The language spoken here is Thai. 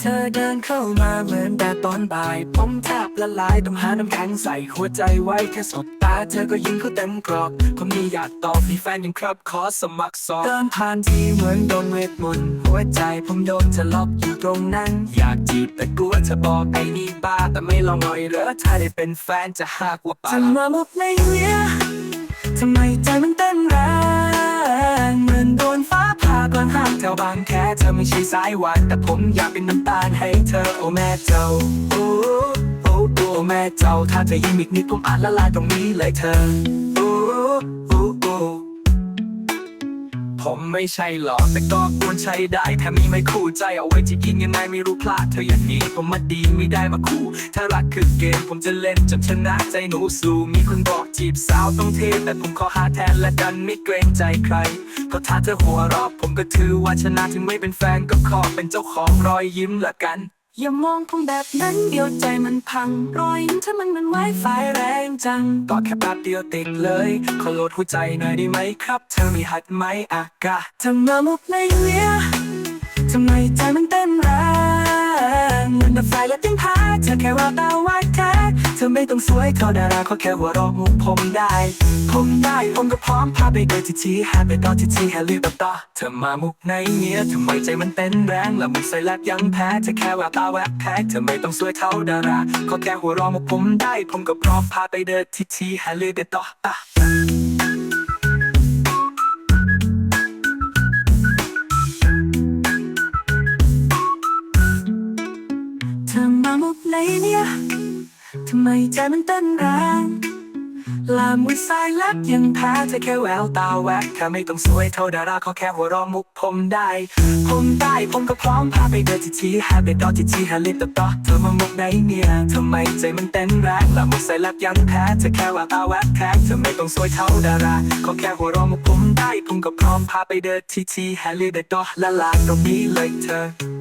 เธอเดินเข้ามาเหมือนแต่ตอนบ่าย ผมแทบละลายต้องหาน้ำแข็งใส่หัวใจไว้แค่สบตา เธอก็ยิ้มเข้าเต็มกรอบผมนี่อยากตอบมีแฟนยังครับขอสมัครสอบเดินผ่านที่เหมือนโดนเวทมนต์หัวใจผมโดนเธอล็อกอยู่ตรงนั้น อยากจีบแต่กลัวเธอบอกไอ้นี่บ้า แต่ไม่ลองหน่อยเหรอถ้าได้เป็นแฟนจะหากว่าป่าจะมามุกในเวียทำไมใจมันเต้นแรง วบางแคเธอไม่ใช่สายหวาน แต่ผมอยากเป็นน้ำตาลให้เธอโอ้แม่เจ้าโอ้โอ้โอ้แม่เจ้า ถ้าเธอยิ้มอีกนิดผมอาจละลายตรงนี้เลยเธอ ผมไม่ใช่หรอกแต่ก็ควรใช้ได้แถมมีไม่คู่ใจเอาไว้จะยิงยังไงไม่รู้พลาดเธออย่างนี้ผมมาดีไม่ได้มาคู่ ถ้ารักคือเกมผมจะเล่นจนชนะใจหนูสู้มีคนบอกจีบสาวต้องเทแต่ผมขอหาแทนและดันไม่เกรงใจใครก็ถ้าเธอหัวรอบผมก็ถือว่าชนะถึงไม่เป็นแฟนก็ขอเป็นเจ้าของรอยยิ้มละกัน อย่ามองผมแบบนั้นเดียวใจมันพัง รอยยิ้มถ้ามันมันไวไฟแรงจังก็แค่แป๊บเดียวติดเลย ขอโหลดหัวใจหน่อยได้ไหมครับ เธอมีหัดไหมอากาเธอมามุกในเลียทำไมใจมันเต้นแรงเหมือนดับไฟและติ้งพาเธอแค่ว่าตา เธอไม่ต้องสวยเท่าดาราขอแค่หัวเราะมุกผมได้ ผมได้ ผมก็พร้อมพาไปเดินที่ที่แฮปไปต่อที่ที่แฮลือแบบต่อเธอมามุกในเนี้ยทำไมใจมันเต้นแรงและมุกใส่แลบยังแพ้เธอแค่ว่าตาแวบแพ้เธอไม่ต้องสวยเท่าดาราขอแค่หัวเราะมุกผมได้ ผมก็พร้อมพาไปเดินที่ที่แฮลือแบบต่ออะเธอมามุกไหนเนี่ย ทำไมใจมันเต้นแรงลามือซ้ายลับยังแพ้เธอแค่แววตาแวกแค่ไม่ต้องสวยเท่าดาราขอแค่หัวเรอมุกผมได้ ผมได้ผมก็พร้อมพาไปเดินที่ที่แฮปปี้ดอที่ที่แฮลิปต่อเธอมามุกไหนเนี่ยทำไมใจมันเต้นแรงลามือซ้ายลับยังแพ้เธอแค่แววตาแวกแค่เธอไม่ต้องสวยเท่าดาราขอแค่หัวเรอมุกผมได้ ผมก็พร้อมพาไปเดินที่ที่แฮลิปต่อละลาตรงนี้เลยเธอ